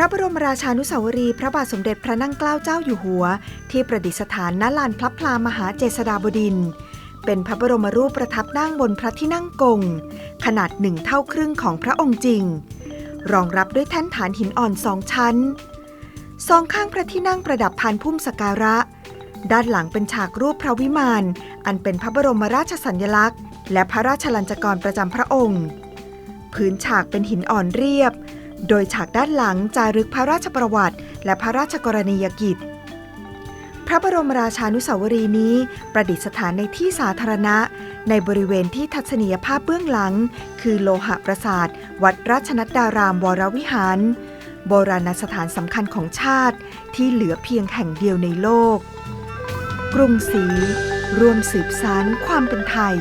ระบรมราชานุสาวรีย์พระบาทสมเด็จพระนั่งเกล้าเจ้าอยู่หัว ที่ประดิษฐานณลานพระพลามหาเจษฎาบดิน เป็นพระบรมรูปประทับนั่งบนพระที่นั่งกง ขนาดหนึ่งเท่าครึ่งของพระองค์จริง รองรับด้วยแท่นฐานหินอ่อนสองชั้นสองข้างพระที่นั่งประดับพานพุ่มสกการะ ด้านหลังเป็นฉากรูปพระวิมาน อันเป็นพระบรมราชสัญลักษณ์ และพระราชลัญจกรประจำพระองค์ พื้นฉากเป็นหินอ่อนเรียบ โดยฉากด้านหลังจารึกพระราชประวัติ และพระราชกรณียกิจ พระบรมราชานุสาวรีย์นี้ประดิษฐานในที่สาธารณะ ในบริเวณที่ทัศนียภาพเบื้องหลัง คือโลหะปราสาท วัดราชนัดดารามวรวิหาร โบราณสถานสำคัญของชาติที่เหลือเพียงแห่งเดียวในโลก กรุงศรีร่วมสืบสานความเป็นไทย